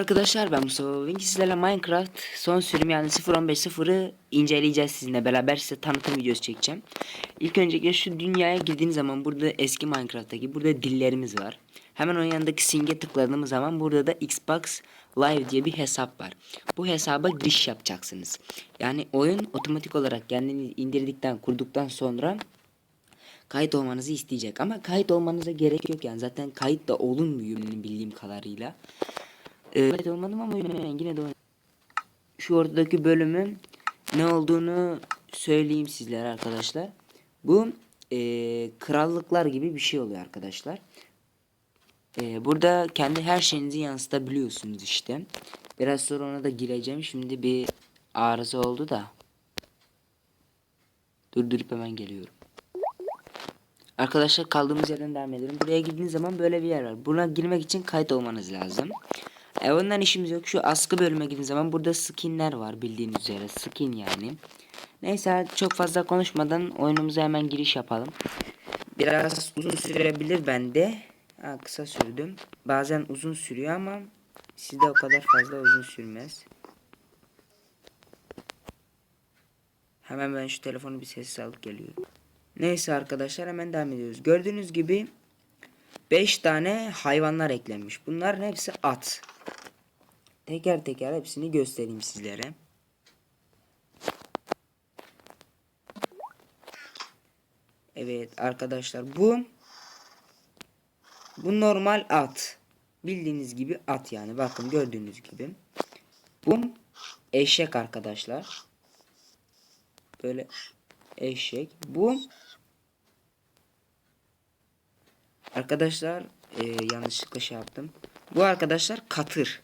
arkadaşlar ben Mustafa Bugün sizlerle Minecraft son sürüm yani 0.15.0'ı inceleyeceğiz sizinle beraber size tanıtım videosu çekeceğim. İlk öncelikle şu dünyaya girdiğiniz zaman burada eski Minecraft'taki burada dillerimiz var. Hemen onun yanındaki simge tıkladığımız zaman burada da Xbox Live diye bir hesap var. Bu hesaba giriş yapacaksınız. Yani oyun otomatik olarak kendini indirdikten kurduktan sonra kayıt olmanızı isteyecek ama kayıt olmanıza gerek yok yani zaten kayıt da olunmuyor bildiğim kadarıyla. Kayıt olmadım ama yine de. Şu ortadaki bölümün ne olduğunu söyleyeyim sizlere arkadaşlar. Bu eee, krallıklar gibi bir şey oluyor arkadaşlar. Eee, burada kendi her şeyinizi yansıtabiliyorsunuz işte. Biraz sonra ona da gireceğim. Şimdi bir arıza oldu da. Durdurup hemen geliyorum. Arkadaşlar kaldığımız yerden devam edelim. Buraya girdiğiniz zaman böyle bir yer var. Buna girmek için kayıt olmanız lazım. E ondan işimiz yok. Şu askı bölüme girdiğiniz zaman burada skinler var bildiğiniz üzere. Skin yani. Neyse çok fazla konuşmadan oyunumuza hemen giriş yapalım. Biraz uzun sürebilir bende. Ha, kısa sürdüm. Bazen uzun sürüyor ama sizde o kadar fazla uzun sürmez. Hemen ben şu telefonu bir sessiz alıp geliyorum. Neyse arkadaşlar hemen devam ediyoruz. Gördüğünüz gibi 5 tane hayvanlar eklenmiş. Bunların hepsi at. Teker teker hepsini göstereyim sizlere. Evet arkadaşlar bu bu normal at. Bildiğiniz gibi at yani. Bakın gördüğünüz gibi. Bu eşek arkadaşlar. Böyle eşek. Bu arkadaşlar e, yanlışlıkla şey yaptım. Bu arkadaşlar katır.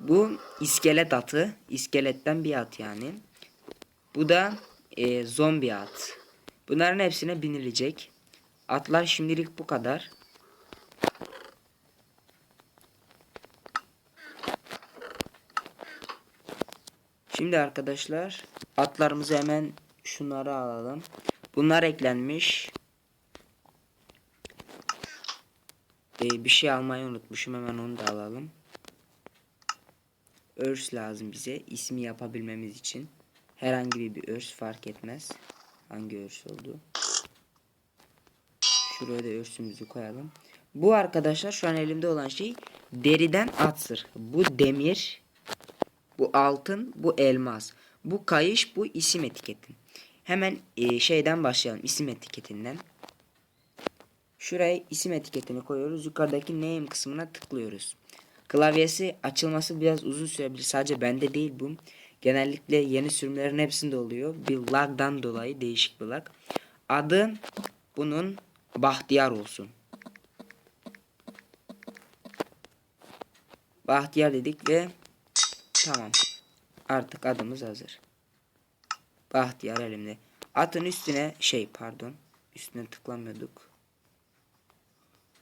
Bu iskelet atı. İskeletten bir at yani. Bu da e, zombi at. Bunların hepsine binilecek. Atlar şimdilik bu kadar. Şimdi arkadaşlar atlarımızı hemen şunları alalım. Bunlar eklenmiş. Ee, bir şey almayı unutmuşum hemen onu da alalım. Örs lazım bize ismi yapabilmemiz için. Herhangi bir örs fark etmez. Hangi örs oldu? Şuraya da örsümüzü koyalım. Bu arkadaşlar şu an elimde olan şey deriden at zırh. Bu demir. Bu altın. Bu elmas. Bu kayış. Bu isim etiketin. Hemen e, şeyden başlayalım. isim etiketinden. Şuraya isim etiketini koyuyoruz. Yukarıdaki name kısmına tıklıyoruz. Klavyesi açılması biraz uzun sürebilir. Sadece bende değil bu. Genellikle yeni sürümlerin hepsinde oluyor. Bir lagdan dolayı değişik bir lag. Adı bunun Bahtiyar olsun. Bahtiyar dedik ve tamam. Artık adımız hazır. Bahtiyar elimde. Atın üstüne şey pardon. Üstüne tıklamıyorduk.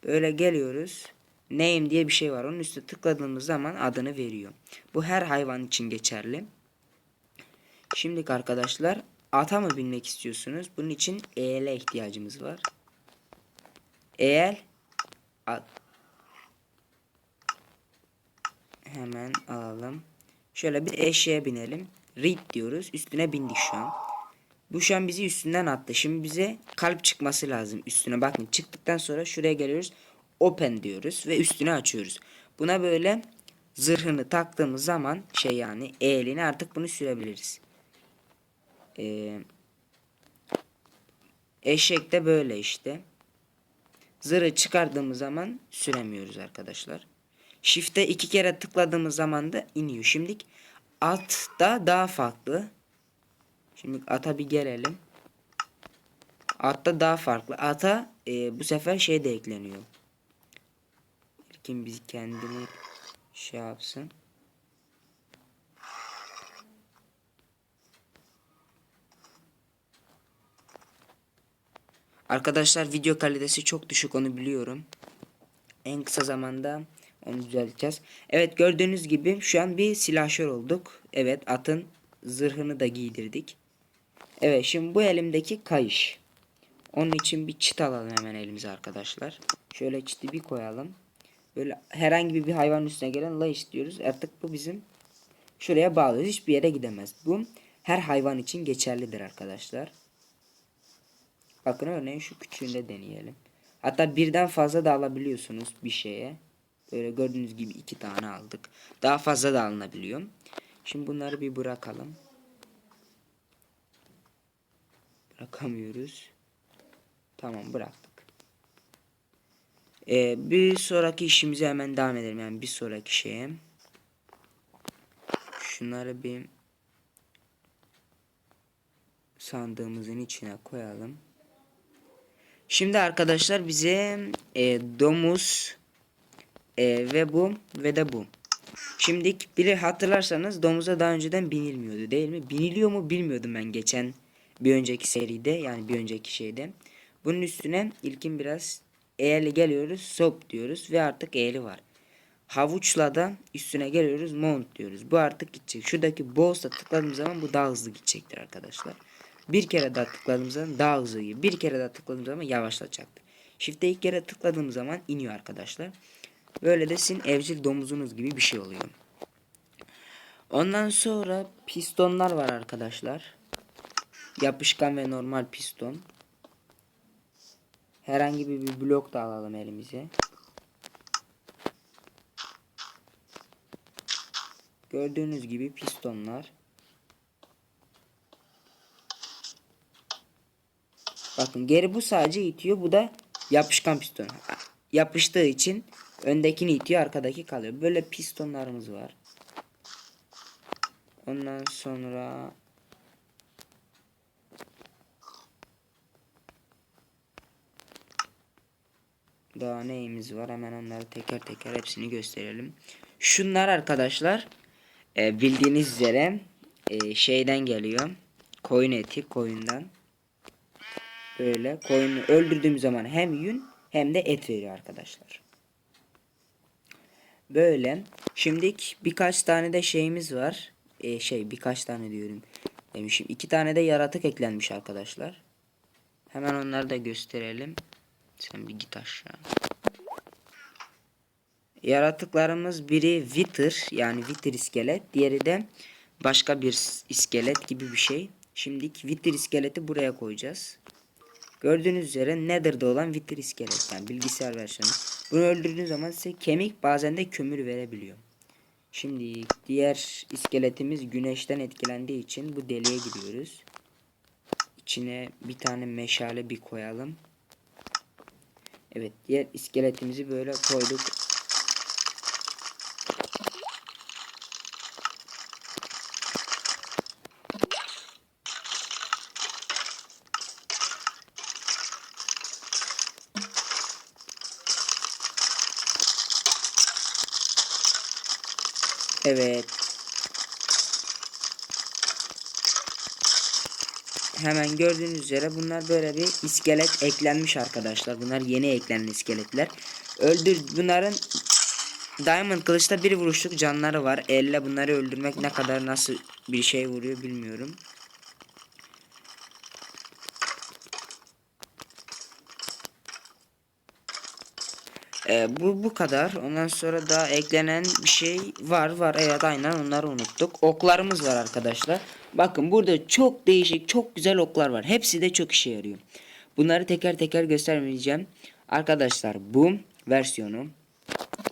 Böyle geliyoruz. Name diye bir şey var. Onun üstüne tıkladığımız zaman adını veriyor. Bu her hayvan için geçerli. Şimdi arkadaşlar ata mı binmek istiyorsunuz? Bunun için EL'e ihtiyacımız var. EL at. Hemen alalım. Şöyle bir eşeğe binelim. Read diyoruz. Üstüne bindik şu an. Bu şu an bizi üstünden attı. Şimdi bize kalp çıkması lazım üstüne. Bakın çıktıktan sonra şuraya geliyoruz. Open diyoruz ve üstünü açıyoruz. Buna böyle zırhını taktığımız zaman şey yani elini artık bunu sürebiliriz. Ee, eşek de böyle işte. Zırhı çıkardığımız zaman süremiyoruz arkadaşlar. Shift'e iki kere tıkladığımız zaman da iniyor. Şimdi atta daha farklı. Şimdi ata bir gelelim. Atta daha farklı. Ata e, bu sefer şey de ekleniyor. Kim biz kendini şey yapsın. Arkadaşlar video kalitesi çok düşük onu biliyorum. En kısa zamanda onu düzelteceğiz. Evet gördüğünüz gibi şu an bir silahşör olduk. Evet atın zırhını da giydirdik. Evet şimdi bu elimdeki kayış. Onun için bir çit alalım hemen elimize arkadaşlar. Şöyle çiti bir koyalım. Böyle herhangi bir hayvanın üstüne gelen layiş diyoruz. Artık bu bizim şuraya bağlıyoruz. Hiçbir yere gidemez. Bu her hayvan için geçerlidir arkadaşlar. Bakın örneğin şu küçüğünde deneyelim. Hatta birden fazla da alabiliyorsunuz bir şeye. Böyle gördüğünüz gibi iki tane aldık. Daha fazla da alınabiliyor. Şimdi bunları bir bırakalım. Bırakamıyoruz. Tamam bıraktık. Ee, bir sonraki işimize hemen devam edelim. Yani bir sonraki şeye. Şunları bir sandığımızın içine koyalım. Şimdi arkadaşlar bize e, domuz e, ve bu ve de bu. Şimdi biri hatırlarsanız domuza daha önceden binilmiyordu değil mi? Biniliyor mu bilmiyordum ben geçen bir önceki seride yani bir önceki şeyde. Bunun üstüne ilkin biraz eğerli geliyoruz sop diyoruz ve artık eğri var. Havuçla da üstüne geliyoruz mount diyoruz. Bu artık gidecek. Şuradaki boss'a tıkladığım zaman bu daha hızlı gidecektir arkadaşlar. Bir kere daha tıkladığım zaman daha hızlı gidiyor. Bir kere daha tıkladığım zaman yavaşlatacaktır. Shift'e ilk kere tıkladığım zaman iniyor arkadaşlar. Böyle de sizin evcil domuzunuz gibi bir şey oluyor. Ondan sonra pistonlar var arkadaşlar. Yapışkan ve normal piston. Herhangi bir, bir blok da alalım elimize. Gördüğünüz gibi pistonlar. Bakın geri bu sadece itiyor. Bu da yapışkan piston. Yapıştığı için öndekini itiyor arkadaki kalıyor. Böyle pistonlarımız var. Ondan sonra daha neyimiz var? Hemen onları teker teker hepsini gösterelim. Şunlar arkadaşlar e, bildiğiniz üzere e, şeyden geliyor. Koyun eti koyundan. Böyle koyunu öldürdüğüm zaman hem yün hem de et veriyor arkadaşlar. Böyle. Şimdilik birkaç tane de şeyimiz var. E, şey birkaç tane diyorum. Demişim. iki tane de yaratık eklenmiş arkadaşlar. Hemen onları da gösterelim. Sen bir git aşağı. Yaratıklarımız biri Wither yani Wither iskelet. Diğeri de başka bir iskelet gibi bir şey. Şimdilik Wither iskeleti buraya koyacağız. Gördüğünüz üzere Nether'da olan Wither iskelet yani bilgisayar versiyonu. Bunu öldürdüğünüz zaman size kemik bazen de kömür verebiliyor. Şimdi diğer iskeletimiz güneşten etkilendiği için bu deliğe giriyoruz. İçine bir tane meşale bir koyalım. Evet diğer iskeletimizi böyle koyduk. Evet. Hemen gördüğünüz üzere bunlar böyle bir iskelet eklenmiş arkadaşlar. Bunlar yeni eklenen iskeletler. Öldür bunların Diamond kılıçta bir vuruşluk canları var. Elle bunları öldürmek ne kadar nasıl bir şey vuruyor bilmiyorum. Ee, bu bu kadar. Ondan sonra daha eklenen bir şey var var. Evet aynen onları unuttuk. Oklarımız var arkadaşlar. Bakın burada çok değişik çok güzel oklar var. Hepsi de çok işe yarıyor. Bunları teker teker göstermeyeceğim. Arkadaşlar bu versiyonu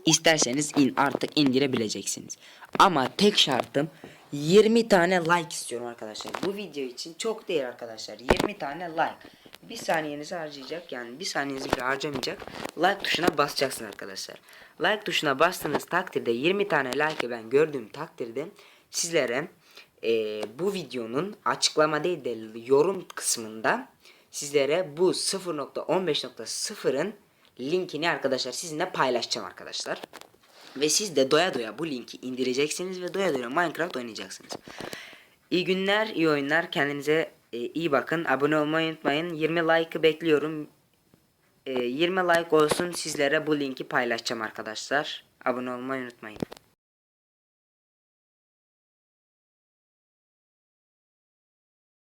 isterseniz in artık indirebileceksiniz. Ama tek şartım 20 tane like istiyorum arkadaşlar. Bu video için çok değil arkadaşlar. 20 tane like. Bir saniyenizi harcayacak yani bir saniyenizi bile harcamayacak. Like tuşuna basacaksın arkadaşlar. Like tuşuna bastığınız takdirde 20 tane like'ı ben gördüğüm takdirde sizlere e, bu videonun açıklama değil de yorum kısmında sizlere bu 0.15.0'ın linkini arkadaşlar sizinle paylaşacağım arkadaşlar. Ve siz de doya doya bu linki indireceksiniz ve doya doya Minecraft oynayacaksınız. İyi günler, iyi oyunlar. Kendinize e, iyi bakın. Abone olmayı unutmayın. 20 like'ı bekliyorum. E, 20 like olsun sizlere bu linki paylaşacağım arkadaşlar. Abone olmayı unutmayın.